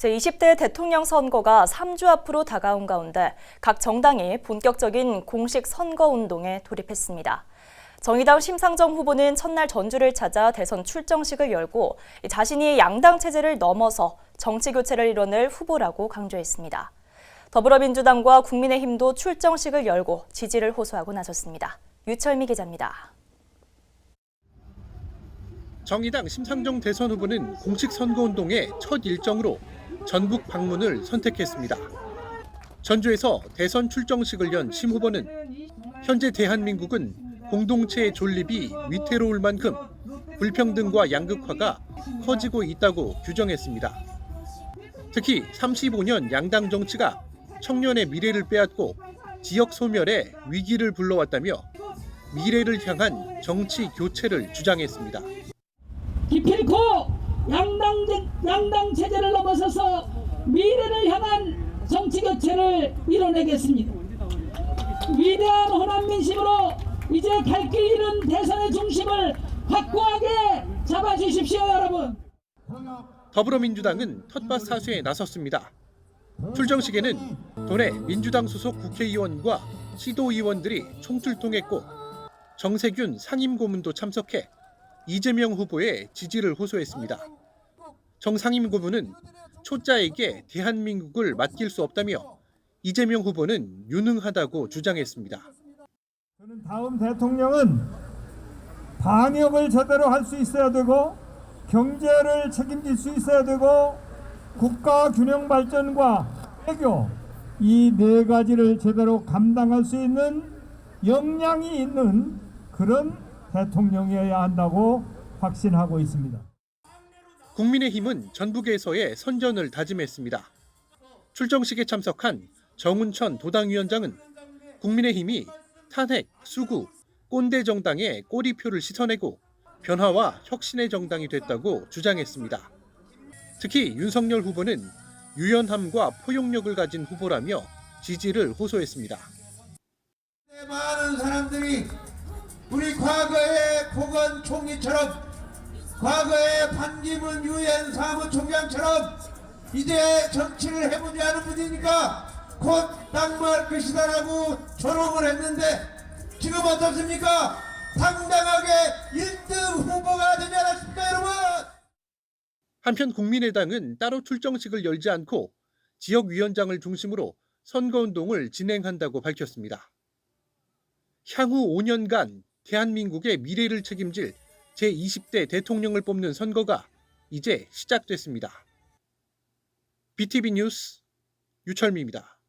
제20대 대통령 선거가 3주 앞으로 다가온 가운데 각 정당이 본격적인 공식 선거 운동에 돌입했습니다. 정의당 심상정 후보는 첫날 전주를 찾아 대선 출정식을 열고 자신이 양당 체제를 넘어서 정치 교체를 이뤄낼 후보라고 강조했습니다. 더불어민주당과 국민의힘도 출정식을 열고 지지를 호소하고 나섰습니다. 유철미 기자입니다. 정의당 심상정 대선 후보는 공식 선거운동의 첫 일정으로 전북 방문을 선택했습니다. 전주에서 대선 출정식을 연 심 후보는 현재 대한민국은 공동체의 존립이 위태로울 만큼 불평등과 양극화가 커지고 있다고 규정했습니다. 특히 35년 양당 정치가 청년의 미래를 빼앗고 지역 소멸의 위기를 불러왔다며 미래를 향한 정치 교체를 주장했습니다. 기필코 양당, 제- 양당 체제를 넘어서서 미래를 향한 정치 교체를 이뤄내겠습니다. 위대한 호남 민심으로 이제 갈 길 잃은 대선의 중심을 확고하게 잡아주십시오, 여러분. 더불어민주당은 텃밭 사수에 나섰습니다. 출정식에는 도내 민주당 소속 국회의원과 시도의원들이 총출동했고 정세균 상임고문도 참석해 이재명 후보의 지지를 호소했습니다. 정 상임고문은 초짜에게 대한민국을 맡길 수 없다며 이재명 후보는 유능하다고 주장했습니다. 저는 다음 대통령은 방역을 제대로 할 수 있어야 되고 경제를 책임질 수 있어야 되고 국가 균형 발전과 외교 이 네 가지를 제대로 감당할 수 있는 역량이 있는 그런 대통령이어야 한다고 확신하고 있습니다. 국민의힘은 전북에서의 선전을 다짐했습니다. 출정식에 참석한 정운천 도당위원장은 국민의힘이 탄핵, 수구, 꼰대 정당에 꼬리표를 씻어내고 변화와 혁신의 정당이 됐다고 주장했습니다. 특히 윤석열 후보는 유연함과 포용력을 가진 후보라며 지지를 호소했습니다. 네, 많은 사람들이 우리 과거의 고건 총리처럼 과거의 반기문 유엔 사무총장처럼 이제 정치를 해보지 않은 분이니까 곧 낙마할 것이다라고 조롱을 했는데 지금 어떻습니까? 당당하게 1등 후보가 되지 않았습니까 여러분? 한편 국민의당은 따로 출정식을 열지 않고 지역위원장을 중심으로 선거운동을 진행한다고 밝혔습니다. 향후 5년간 대한민국의 미래를 책임질 제20대 대통령을 뽑는 선거가 이제 시작됐습니다. BTV 뉴스 유철미입니다.